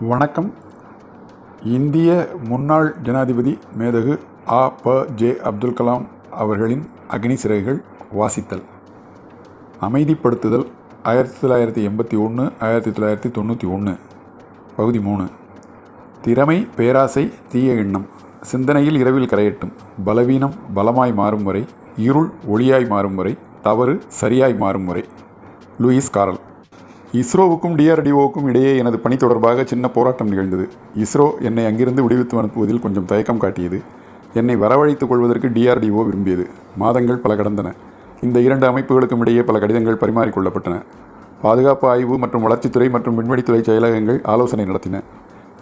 வணக்கம். இந்திய முன்னாள் ஜனாதிபதி மேதகு ஆ ப ஜே அப்துல் கலாம் அவர்களின் அக்னி சிறகுகள் வாசித்தல். அமைதிப்படுத்துதல் ஆயிரத்தி தொள்ளாயிரத்தி எண்பத்தி ஒன்று ஆயிரத்தி தொள்ளாயிரத்தி தொண்ணூற்றி ஒன்று பகுதி மூணு. திறமை பேராசை தீய எண்ணம். சிந்தனையில் இரவில் கரையட்டும். பலவீனம் பலமாய் மாறும் வரை இருள் ஒளியாய் மாறும் வரை தவறு சரியாய் மாறும் வரை. லூயிஸ் காரல். இஸ்ரோவுக்கும் டிஆர்டிஓவுக்கும் இடையே எனது பணி தொடர்பாக சின்ன போராட்டம் நிகழ்ந்தது. இஸ்ரோ என்னை அங்கிருந்து விடுவித்து அனுப்புவதில் கொஞ்சம் தயக்கம் காட்டியது. என்னை வரவழைத்துக் கொள்வதற்கு டிஆர்டிஓ விரும்பியது. மாதங்கள் பல கடந்தன. இந்த இரண்டு அமைப்புகளுக்கும் இடையே பல கடிதங்கள் பரிமாறிக்கொள்ளப்பட்டன பாதுகாப்பு ஆய்வு மற்றும் வளர்ச்சித்துறை மற்றும் விண்வெளித்துறை செயலகங்கள் ஆலோசனை நடத்தின.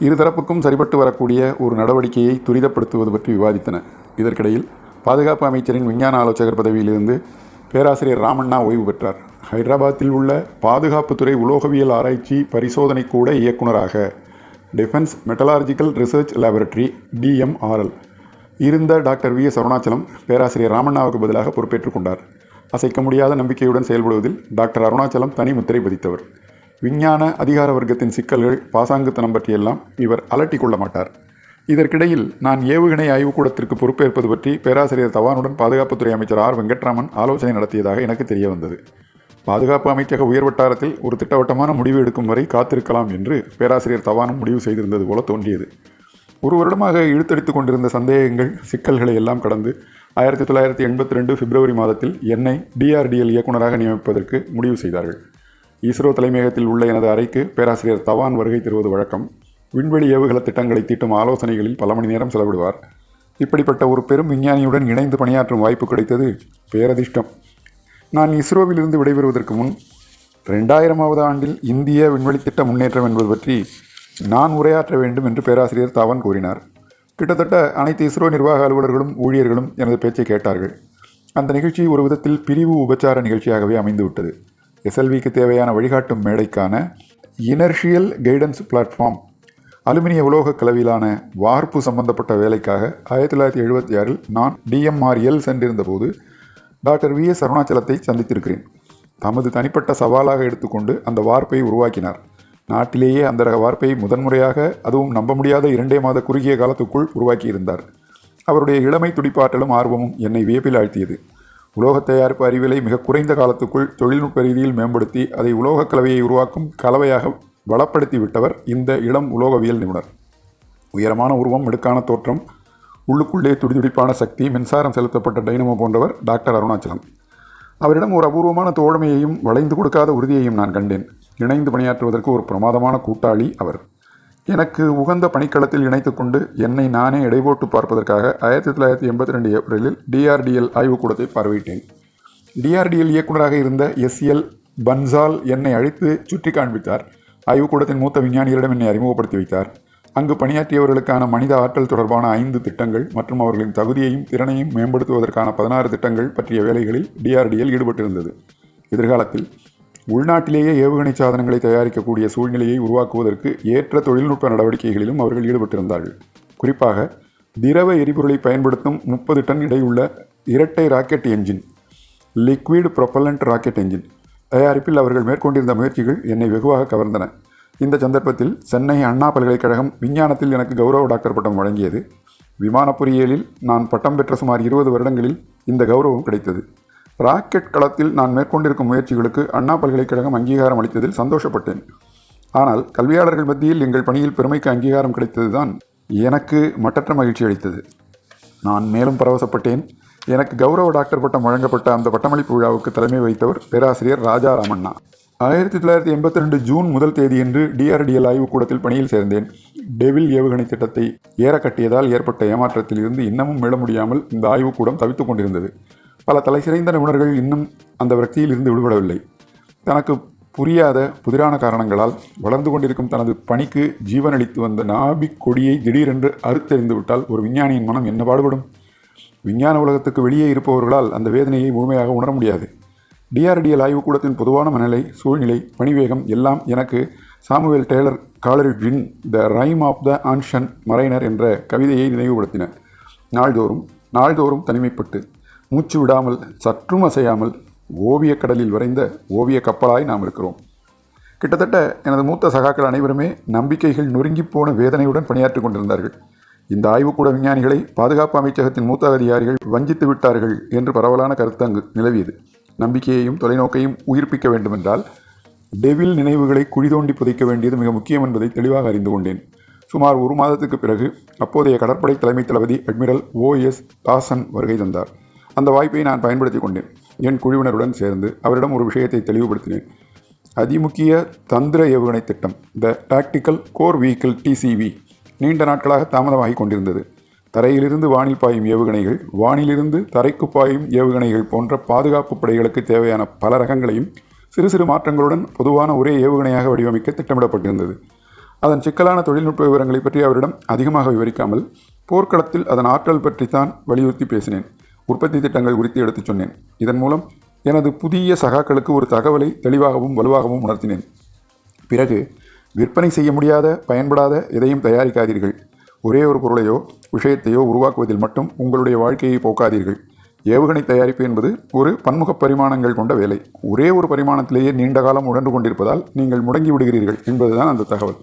இருதரப்புக்கும் சரிபட்டு வரக்கூடிய ஒரு நடவடிக்கையை துரிதப்படுத்துவது பற்றி விவாதித்தன. இதற்கிடையில் பாதுகாப்பு அமைச்சரின் விஞ்ஞான ஆலோசகர் பதவியிலிருந்து பேராசிரியர் ராமண்ணா ஓய்வு பெற்றார். ஹைதராபாத்தில் உள்ள பாதுகாப்புத்துறை உலோகவியல் ஆராய்ச்சி பரிசோதனை கூட இயக்குனராக defence metallurgical research laboratory DMRL இருந்த டாக்டர் வி. எஸ். அருணாச்சலம் பேராசிரியர் ராமண்ணாவுக்கு பதிலாக பொறுப்பேற்றுக் கொண்டார். அசைக்க முடியாத நம்பிக்கையுடன் செயல்படுவதில் டாக்டர் அருணாச்சலம் தனி முத்திரை பதித்தவர். விஞ்ஞான அதிகார வர்க்கத்தின் சிக்கல்கள் பாசாங்குத்தனம் பற்றியெல்லாம் இவர் அலட்டிக் கொள்ள மாட்டார். இதற்கிடையில் நான் ஏவுகணை ஆய்வுக்கூடத்திற்கு பொறுப்பேற்பது பற்றி பேராசிரியர் தவானுடன் பாதுகாப்புத்துறை அமைச்சர் ஆர். வெங்கட்ராமன் ஆலோசனை நடத்தியதாக எனக்கு தெரிய வந்தது பாதுகாப்பு அமைச்சக உயர் வட்டாரத்தில் ஒரு திட்டவட்டமான முடிவு எடுக்கும் வரை காத்திருக்கலாம் என்று பேராசிரியர் தவானும் முடிவு செய்திருந்தது போல தோன்றியது. ஒரு வருடமாக இழுத்தடித்து கொண்டிருந்த சந்தேகங்கள் சிக்கல்களை எல்லாம் கடந்து ஆயிரத்தி தொள்ளாயிரத்தி எண்பத்தி ரெண்டு பிப்ரவரி மாதத்தில் என்னை டிஆர்டிஎல் இயக்குநராக நியமிப்பதற்கு முடிவு செய்தார்கள். இஸ்ரோ தலைமையகத்தில் உள்ள எனது அறைக்கு பேராசிரியர் தவான் வருகை தருவது வழக்கம். விண்வெளி ஏவுகல திட்டங்களை தீட்டும் ஆலோசனைகளில் பல மணி நேரம் செலவிடுவார். இப்படிப்பட்ட ஒரு பெரும் விஞ்ஞானியுடன் இணைந்து பணியாற்றும் வாய்ப்பு கிடைத்தது பேரதிர்ஷ்டம். நான் இஸ்ரோவிலிருந்து விடைபெறுவதற்கு முன் ரெண்டாயிரமாவது ஆண்டில் இந்திய விண்வெளி திட்ட முன்னேற்றம் என்பது பற்றி நான் உரையாற்ற வேண்டும் என்று பேராசிரியர் தவன் கூறினார். கிட்டத்தட்ட அனைத்து இஸ்ரோ நிர்வாக அலுவலர்களும் ஊழியர்களும் எனது பேச்சை கேட்டார்கள். அந்த நிகழ்ச்சி ஒரு விதத்தில் பிரிவு உபச்சார நிகழ்ச்சியாகவே அமைந்துவிட்டது. எஸ்எல்விக்கு தேவையான வழிகாட்டும் மேடைக்கான இனர்ஷியல் கைடன்ஸ் பிளாட்ஃபார்ம் அலுமினிய உலோக கலவிலான வார்ப்பு சம்பந்தப்பட்ட வேலைக்காக ஆயிரத்தி தொள்ளாயிரத்தி எழுபத்தி ஆறில் நான் டிஎம்ஆர்எல் சென்றிருந்தபோது டாக்டர் வி எஸ் அருணாச்சலத்தை சந்தித்திருக்கிறேன். தமது தனிப்பட்ட சவாலாக எடுத்துக்கொண்டு அந்த வார்ப்பை உருவாக்கினார். நாட்டிலேயே அந்த ரக வார்ப்பை முதன்முறையாக அதுவும் நம்ப முடியாத இரண்டே மாத குறுகிய காலத்துக்குள் உருவாக்கியிருந்தார். அவருடைய இளமை துடிப்பாற்றலும் ஆர்வமும் என்னை வியப்பில் ஆழ்த்தியது. உலோக தயாரிப்பு அறிவியலை மிக குறைந்த காலத்துக்குள் தொழில்நுட்ப ரீதியில் மேம்படுத்தி அதை உலோகக் கலவையை உருவாக்கும் கலவையாக வளப்படுத்தி விட்டவர் இந்த இளம் உலோகவியல் நிபுணர். உயரமான உருவம் மிடுக்கான தோற்றம் உள்ளுக்குள்ளே துடிதுடிப்பான சக்தி மின்சாரம் செலுத்தப்பட்ட டைனமோ போன்றவர் டாக்டர் அருணாச்சலம். அவரிடம் ஒரு அபூர்வமான தோழமையையும் வளைந்து கொடுக்காத உறுதியையும் நான் கண்டேன். இணைந்து பணியாற்றுவதற்கு ஒரு பிரமாதமான கூட்டாளி அவர். எனக்கு உகந்த பணிக்களத்தில் இணைத்துக்கொண்டு என்னை நானே எடைபோட்டு பார்ப்பதற்காக ஆயிரத்தி தொள்ளாயிரத்தி எண்பத்தி ரெண்டு ஏப்ரலில் டிஆர்டிஎல் ஆய்வுக்கூடத்தை பார்வையிட்டேன். டிஆர்டிஎல் இயக்குநராக இருந்த எஸ்எல் பன்சால் என்னை அழைத்து சுற்றி காண்பித்தார் ஆய்வுக்கூடத்தின் மூத்த விஞ்ஞானிகளிடம் என்னை அறிமுகப்படுத்தி வைத்தார். அங்கு பணியாற்றியவர்களுக்கான மனித ஆற்றல் தொடர்பான ஐந்து திட்டங்கள் மற்றும் அவர்களின் தகுதியையும் திறனையும் மேம்படுத்துவதற்கான பதினாறு திட்டங்கள் பற்றிய வேலைகளில் டிஆர்டிஎல் ஈடுபட்டிருந்தது. எதிர்காலத்தில் உள்நாட்டிலேயே ஏவுகணை சாதனங்களை தயாரிக்கக்கூடிய சூழ்நிலையை உருவாக்குவதற்கு ஏற்ற தொழில்நுட்ப நடவடிக்கைகளிலும் அவர்கள் ஈடுபட்டிருந்தார்கள். குறிப்பாக திரவ எரிபொருளை பயன்படுத்தும் முப்பது டன் இடையுள்ள இரட்டை rocket engine liquid propellant rocket engine தயாரிப்பில் அவர்கள் மேற்கொண்டிருந்த முயற்சிகள் என்னை வெகுவாக கவர்ந்தன. இந்த சந்தர்ப்பத்தில் சென்னை அண்ணா பல்கலைக்கழகம் விஞ்ஞானத்தில் எனக்கு கௌரவ டாக்டர் பட்டம் வழங்கியது. விமான பொறியியலில் நான் பட்டம் பெற்ற சுமார் இருபது வருடங்களில் இந்த கௌரவம் கிடைத்தது. ராக்கெட் களத்தில் நான் மேற்கொண்டிருக்கும் முயற்சிகளுக்கு அண்ணா பல்கலைக்கழகம் அங்கீகாரம் அளித்ததில் சந்தோஷப்பட்டேன். ஆனால் கல்வியாளர்கள் மத்தியில் எங்கள் பணியில் பெருமைக்கு அங்கீகாரம் கிடைத்ததுதான் எனக்கு மட்டற்ற மகிழ்ச்சி அளித்தது. நான் மேலும் பரவசப்பட்டேன். எனக்கு கௌரவ டாக்டர் பட்டம் வழங்கப்பட்ட அந்த பட்டமளிப்பு விழாவுக்கு தலைமை வைத்தவர் பேராசிரியர் ராஜா ராமண்ணா ஆயிரத்தி தொள்ளாயிரத்தி எண்பத்தி ரெண்டு ஜூன் முதல் தேதியன்று டிஆர்டிஎல் ஆய்வுக்கூடத்தில் பணியில் சேர்ந்தேன். டெவில் ஏவுகணை திட்டத்தை ஏற கட்டியதால் ஏற்பட்ட ஏமாற்றத்தில் இருந்து இன்னமும் மீள முடியாமல் இந்த ஆய்வுக்கூடம் தவித்துக் கொண்டிருந்தது. பல தலைசிறைந்த நிபுணர்கள் இன்னும் அந்த விரக்தியில் இருந்து விடுபடவில்லை. தனக்கு புரியாத புதிரான காரணங்களால் வளர்ந்து கொண்டிருக்கும் தனது பணிக்கு ஜீவனளித்து வந்த நாபிக் கொடியை திடீரென்று அறுத்தெறிந்து விட்டால் ஒரு விஞ்ஞானியின் மனம் என்ன பாடுபடும்? விஞ்ஞான உலகத்துக்கு வெளியே இருப்பவர்களால் அந்த வேதனையை முழுமையாக உணர முடியாது. டிஆர்டிஎல் ஆய்வுக்கூடத்தின் பொதுவான மனநிலை சூழ்நிலை பணிவேகம் எல்லாம் எனக்கு Samuel Taylor காலரிட்வின் the rime of the ancient mariner என்ற கவிதையை நினைவுபடுத்தின. நாள்தோறும் நாள்தோறும் தனிமைப்பட்டு மூச்சு விடாமல் சற்றும் அசையாமல் ஓவியக் கடலில் வரைந்த ஓவிய கப்பலாய் நாம் இருக்கிறோம். கிட்டத்தட்ட எனது மூத்த சகாக்கள் அனைவருமே நம்பிக்கைகள் நொறுங்கிப் போன வேதனையுடன் பணியாற்றிக் கொண்டிருந்தார்கள். இந்த ஆய்வுக்கூட விஞ்ஞானிகளை பாதுகாப்பு அமைச்சகத்தின் மூத்த அதிகாரிகள் வஞ்சித்து விட்டார்கள் என்று பரவலான கருத்து அங்கு நிலவியது. நம்பிக்கையையும் தொலைநோக்கையும் உயிர்ப்பிக்க வேண்டுமென்றால் டெவில் நினைவுகளை குழி தோண்டி புதைக்க வேண்டியது மிக முக்கியம் என்பதை தெளிவாக அறிந்து கொண்டேன். சுமார் ஒரு மாதத்துக்கு பிறகு அப்போதைய கடற்படை தலைமை தளபதி அட்மிரல் ஓஎஸ் தாசன் வருகை தந்தார். அந்த வாய்ப்பை நான் பயன்படுத்தி கொண்டேன். என் குழுவினருடன் சேர்ந்து அவரிடம் ஒரு விஷயத்தை தெளிவுபடுத்தினேன். அதிமுக்கிய தந்திர ஏவுகணை திட்டம் the tactical core vehicle TCV நீண்ட நாட்களாக தாமதமாகிக் கொண்டிருந்தது. தரையிலிருந்து வானில் பாயும் ஏவுகணைகள் வானிலிருந்து தரைக்கு பாயும் ஏவுகணைகள் போன்ற பாதுகாப்பு படைகளுக்கு தேவையான பல ரகங்களையும் சிறு சிறு மாற்றங்களுடன் பொதுவான ஒரே ஏவுகணையாக வடிவமைக்க திட்டமிடப்பட்டிருந்தது. அதன் சிக்கலான தொழில்நுட்ப விவரங்களை பற்றி அவரிடம் அதிகமாக விவரிக்காமல் போர்க்களத்தில் அதன் ஆற்றல் பற்றித்தான் வலியுறுத்தி பேசினேன். உற்பத்தி திட்டங்கள் குறித்து எடுத்துச் சொன்னேன். இதன் மூலம் எனது புதிய சகாக்களுக்கு ஒரு தகவலை தெளிவாகவும் வலுவாகவும் உணர்த்தினேன். பிறகு விற்பனை செய்ய முடியாத பயன்படாத எதையும் தயாரிக்காதீர்கள். ஒரே ஒரு பொருளையோ விஷயத்தையோ உருவாக்குவதில் மட்டும் உங்களுடைய வாழ்க்கையை போக்காதீர்கள். ஏவுகணை தயாரிப்பு என்பது ஒரு பன்முக பரிமாணங்கள் கொண்ட வேலை. ஒரே ஒரு பரிமாணத்திலேயே நீண்ட காலம் உணர்ந்து கொண்டிருப்பதால் நீங்கள் முடங்கி விடுகிறீர்கள் என்பதுதான் அந்த தகவல்.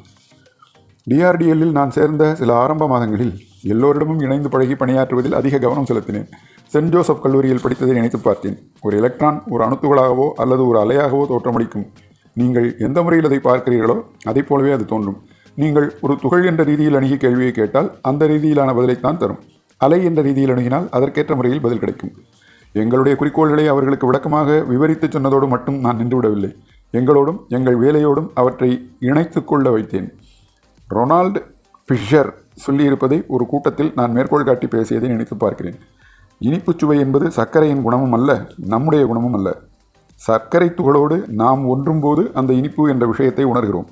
டிஆர்டிஎல்லில் நான் சேர்ந்த சில ஆரம்ப மாதங்களில் எல்லோரிடமும் இணைந்து பழகி பணியாற்றுவதில் அதிக கவனம் செலுத்தினேன். சென்ட் ஜோசப் கல்லூரியில் படித்ததை நினைத்து பார்த்தேன். ஒரு எலக்ட்ரான் ஒரு அணுத்துகளாகவோ அல்லது ஒரு அலையாகவோ தோற்றமளிக்கும். நீங்கள் எந்த முறையில் அதை பார்க்கிறீர்களோ அதைப் போலவே அது தோன்றும். நீங்கள் ஒரு துகள் என்ற ரீதியில் அணுகி கேள்வியை கேட்டால் அந்த ரீதியிலான பதிலைத்தான் தரும். அலை என்ற ரீதியில் அணுகினால் அதற்கேற்ற முறையில் பதில் கிடைக்கும். எங்களுடைய குறிக்கோள்களை அவர்களுக்கு விளக்கமாக விவரித்துச் சொன்னதோடு மட்டும் நான் நின்றுவிடவில்லை. எங்களோடும் எங்கள் வேலையோடும் அவற்றை இணைத்து கொள்ள வைத்தேன். ரொனால்டு ஃபிஷர் சொல்லியிருப்பதை ஒரு கூட்டத்தில் நான் மேற்கோள் காட்டி பேசியதை நினைத்து பார்க்கிறேன். இனிப்புச் சுவை என்பது சர்க்கரையின் குணமும் அல்ல நம்முடைய குணமும் அல்ல. சர்க்கரை துகளோடு நாம் ஒன்றும் போது அந்த இனிப்பு என்ற விஷயத்தை உணர்கிறோம்.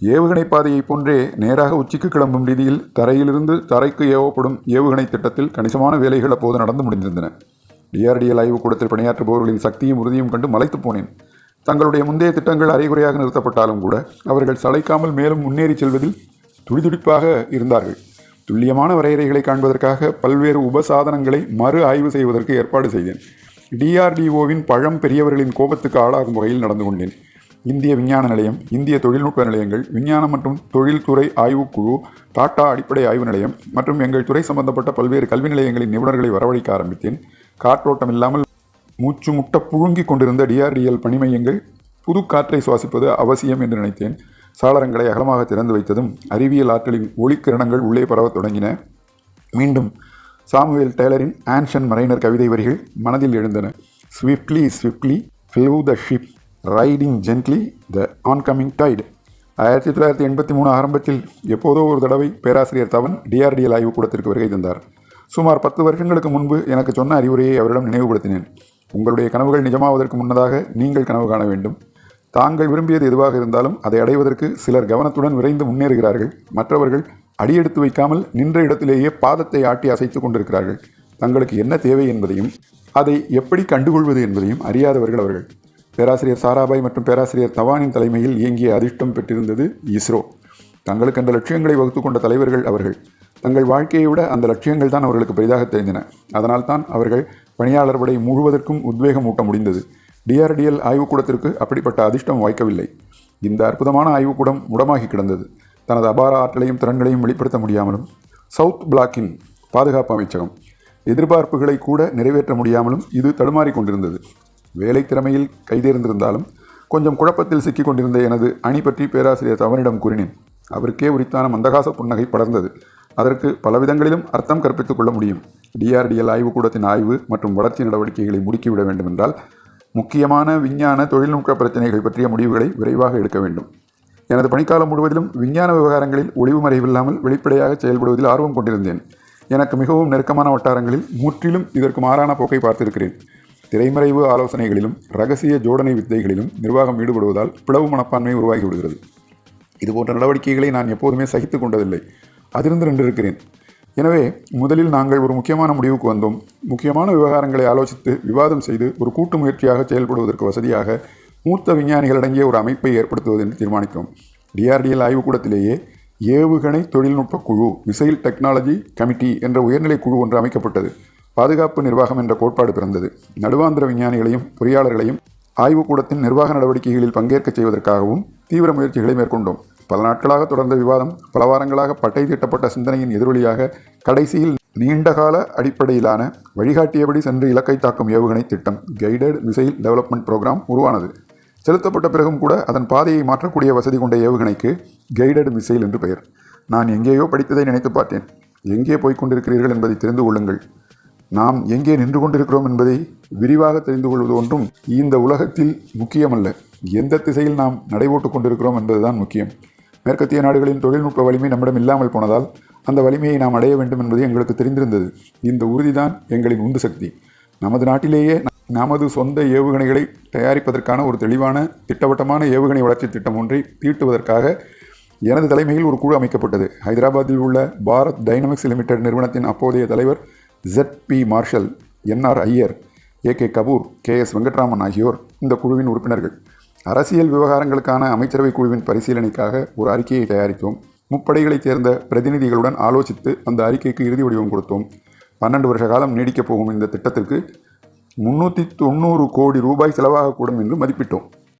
ஏவுகணை பாதையைப் போன்றே நேராக உச்சிக்கு கிளம்பும் ரீதியில் தரையிலிருந்து தரைக்கு ஏவப்படும் ஏவுகணை திட்டத்தில் கணிசமான வேலைகள் அப்போது நடந்து முடிந்திருந்தன. டிஆர்டிஎல் ஆய்வுக்கூடத்தில் பணியாற்றுபவர்களின் சக்தியும் உறுதியும் கண்டு மலைத்து போனேன். தங்களுடைய முந்தைய திட்டங்கள் அரைகுறையாக நிறுத்தப்பட்டாலும் கூட அவர்கள் சளைக்காமல் மேலும் முன்னேறி செல்வதில் துடிதுடிப்பாக இருந்தார்கள். துல்லியமான வரையறைகளை காண்பதற்காக பல்வேறு உபசாதனங்களை மறு ஆய்வு செய்வதற்கு ஏற்பாடு செய்தேன். டிஆர்டிஓவின் பழம் பெரியவர்களின் கோபத்துக்கு ஆளாகும் வகையில் நடந்து கொண்டேன். இந்திய விஞ்ஞான நிலையம் இந்திய தொழில்நுட்ப நிலையங்கள் விஞ்ஞானம் மற்றும் தொழில்துறை ஆய்வுக்குழு டாடா அடிப்படை ஆய்வு நிலையம் மற்றும் எங்கள் துறை சம்பந்தப்பட்ட பல்வேறு கல்வி நிலையங்களின் நிபுணர்களை வரவழைக்க ஆரம்பித்தேன். காற்றோட்டம் இல்லாமல் மூச்சு முட்ட புழுங்கிக் கொண்டிருந்த டிஆர்டிஎல் பணிமையங்கள் புது காற்றை சுவாசிப்பது அவசியம் என்று நினைத்தேன். சாளரங்களை அகலமாக திறந்து வைத்ததும் அறிவியல் ஆற்றலின் ஒளிக்கிரணங்கள் உள்ளே பரவத் தொடங்கின. மீண்டும் சாமுவேல் டேலரின் ஆன்ஷன் மரைனர் கவிதை வரிகள் மனதில் எழுந்தன. Swiftly swiftly flew the ship. Riding gently the oncoming tide. ஆயிரத்தி தொள்ளாயிரத்தி எண்பத்தி மூணு ஆரம்பத்தில் எப்போதோ ஒரு தடவை பேராசிரியர் தவன் டிஆர்டிஎல் ஆய்வுக்கூடத்திற்கு வருகை தந்தார். சுமார் பத்து வருஷங்களுக்கு முன்பு எனக்கு சொன்ன அறிவுரையை அவரிடம் நினைவுபடுத்தினேன். உங்களுடைய கனவுகள் நிஜமாவதற்கு முன்னதாக நீங்கள் கனவு காண வேண்டும். தாங்கள் விரும்பியது எதுவாக இருந்தாலும் அதை அடைவதற்கு சிலர் கவனத்துடன் விரைந்து முன்னேறுகிறார்கள். மற்றவர்கள் அடியெடுத்து வைக்காமல் நின்ற இடத்திலேயே பாதத்தை ஆட்டி அசைத்து கொண்டிருக்கிறார்கள். தங்களுக்கு என்ன தேவை என்பதையும் அதை எப்படி கண்டுகொள்வது என்பதையும் அறியாதவர்கள் அவர்கள். பேராசிரியர் சாராபாய் மற்றும் பேராசிரியர் தவானின் தலைமையில் இயங்கிய அதிர்ஷ்டம் பெற்றிருந்தது இஸ்ரோ. தங்களுக்கு அந்த லட்சியங்களை வகுத்து கொண்ட தலைவர்கள் அவர்கள். தங்கள் வாழ்க்கையை விட அந்த லட்சியங்கள் தான் அவர்களுக்கு பெரிதாக தெரிந்தன. அதனால் தான் அவர்கள் பணியாளர் படை முழுவதற்கும் உத்வேகம் ஊட்ட முடிந்தது. டிஆர்டிஎல் ஆய்வுக்கூடத்திற்கு அப்படிப்பட்ட அதிர்ஷ்டம் வாய்க்கவில்லை. இந்த அற்புதமான ஆய்வுக்கூடம் முடமாகி கிடந்தது. தனது அபார ஆற்றலையும் திறன்களையும் வெளிப்படுத்த முடியாமலும் சவுத் பிளாக்கின் பாதுகாப்பு அமைச்சகம் எதிர்பார்ப்புகளை கூட நிறைவேற்ற முடியாமலும் இது தடுமாறிக் கொண்டிருந்தது. வேலை திறமையில் கைதேர்ந்திருந்தாலும் கொஞ்சம் குழப்பத்தில் சிக்கிக் கொண்டிருந்த எனது அணி பற்றி பேராசிரியர் தவனிடம் கூறினேன். அவருக்கே உரித்தான மந்தகாச புன்னகை படர்ந்தது. அதற்கு பலவிதங்களிலும் அர்த்தம் கற்பித்துக் கொள்ள முடியும். டிஆர்டிஎல் ஆய்வுக்கூடத்தின் ஆய்வு மற்றும் வளர்ச்சி நடவடிக்கைகளை முடுக்கிவிட வேண்டுமென்றால் முக்கியமான விஞ்ஞான தொழில்நுட்ப பிரச்சனைகள் பற்றிய முடிவுகளை விரைவாக எடுக்க வேண்டும். எனது பணிக்காலம் முழுவதிலும் விஞ்ஞான விவகாரங்களில் ஒளிவு மறைவில்லாமல் வெளிப்படையாக செயல்படுவதில் ஆர்வம் கொண்டிருந்தேன். எனக்கு மிகவும் நெருக்கமான வட்டாரங்களில் முற்றிலும் இதற்கு மாறான போக்கை பார்த்திருக்கிறேன். திரைமறைவு ஆலோசனைகளிலும் ரகசிய ஜோடனை வித்தைகளிலும் நிர்வாகம் ஈடுபடுவதால் பிளவு மனப்பான்மை உருவாகிவிடுகிறது. இதுபோன்ற நடவடிக்கைகளை நான் எப்போதுமே சகித்து கொண்டதில்லை. அதிர்ந்து நின்றிருக்கிறேன். எனவே முதலில் நாங்கள் ஒரு முக்கியமான முடிவுக்கு வந்தோம். முக்கியமான விவகாரங்களை ஆலோசித்து விவாதம் செய்து ஒரு கூட்டு முயற்சியாக செயல்படுவதற்கு வசதியாக மூத்த விஞ்ஞானிகள் அடங்கிய ஒரு அமைப்பை ஏற்படுத்துவது என்று தீர்மானித்தோம். டிஆர்டிஎல் ஆய்வுக்கூடத்திலேயே ஏவுகணை தொழில்நுட்ப குழு மிசைல் டெக்னாலஜி கமிட்டி என்ற உயர்நிலை குழு ஒன்று அமைக்கப்பட்டது. பாதுகாப்பு நிர்வாகம் என்ற கோட்பாடு பிறந்தது. நடுவாந்திர விஞ்ஞானிகளையும் பொறியாளர்களையும் ஆய்வுக்கூடத்தின் நிர்வாக நடவடிக்கைகளில் பங்கேற்கச் செய்வதற்காகவும் தீவிர முயற்சிகளை மேற்கொண்டோம். பல நாட்களாக தொடர்ந்த விவாதம் பல வாரங்களாக பட்டை தீட்டப்பட்ட சிந்தனையின் எதிரொலியாக கடைசியில் நீண்டகால அடிப்படையிலான வழிகாட்டியபடி சென்று இலக்கை தாக்கும் ஏவுகணை திட்டம் கைடட் மிசைல் டெவலப்மெண்ட் ப்ரோக்ராம் உருவானது. செலுத்தப்பட்ட பிறகும் கூட அதன் பாதையை மாற்றக்கூடிய வசதி கொண்ட ஏவுகணைக்கு கைடட் மிசைல் என்று பெயர். நான் எங்கேயோ படித்ததை நினைத்து பார்த்தேன். எங்கே போய்க் கொண்டிருக்கிறீர்கள் என்பதை தெரிந்து கொள்ளுங்கள். நாம் எங்கே நின்று கொண்டிருக்கிறோம் என்பதை விரிவாக தெரிந்து கொள்வது ஒன்றும் இந்த உலகத்தில் முக்கியமல்ல. எந்த திசையில் நாம் நடைபோட்டுக் கொண்டிருக்கிறோம் என்பதுதான் முக்கியம். மேற்கத்திய நாடுகளின் தொழில்நுட்ப வலிமை நம்மிடம் இல்லாமல் போனதால் அந்த வலிமையை நாம் அடைய வேண்டும் என்பது எங்களுக்கு தெரிந்திருந்தது. இந்த உறுதிதான் எங்களின் உந்து சக்தி. நமது நாட்டிலேயே நமது சொந்த ஏவுகணைகளை தயாரிப்பதற்கான ஒரு தெளிவான திட்டவட்டமான ஏவுகணை வளர்ச்சி திட்டம் ஒன்றை தீட்டுவதற்காக எனது தலைமையில் ஒரு குழு அமைக்கப்பட்டது. ஹைதராபாத்தில் உள்ள பாரத் டைனமிக்ஸ் லிமிடெட் நிறுவனத்தின் அப்போதைய தலைவர் ஜெட் B marshal N R Iyer A K Kapoor K S Venkataraman ஆகியோர் இந்த குழுவின் உறுப்பினர்கள். அரசியல் விவகாரங்களுக்கான அமைச்சரவை குழுவின் பரிசீலனைக்காக ஒரு அறிக்கையை தயாரித்தோம். முப்படைகளைச் சேர்ந்த பிரதிநிதிகளுடன் ஆலோசித்து அந்த அறிக்கைக்கு இறுதி வடிவம் கொடுத்தோம். பன்னெண்டு வருஷ காலம் நீடிக்கப் போகும் இந்த திட்டத்திற்கு முன்னூற்றி தொண்ணூறு கோடி ரூபாய் செலவாகக்கூடும் என்று மதிப்பிட்டோம்.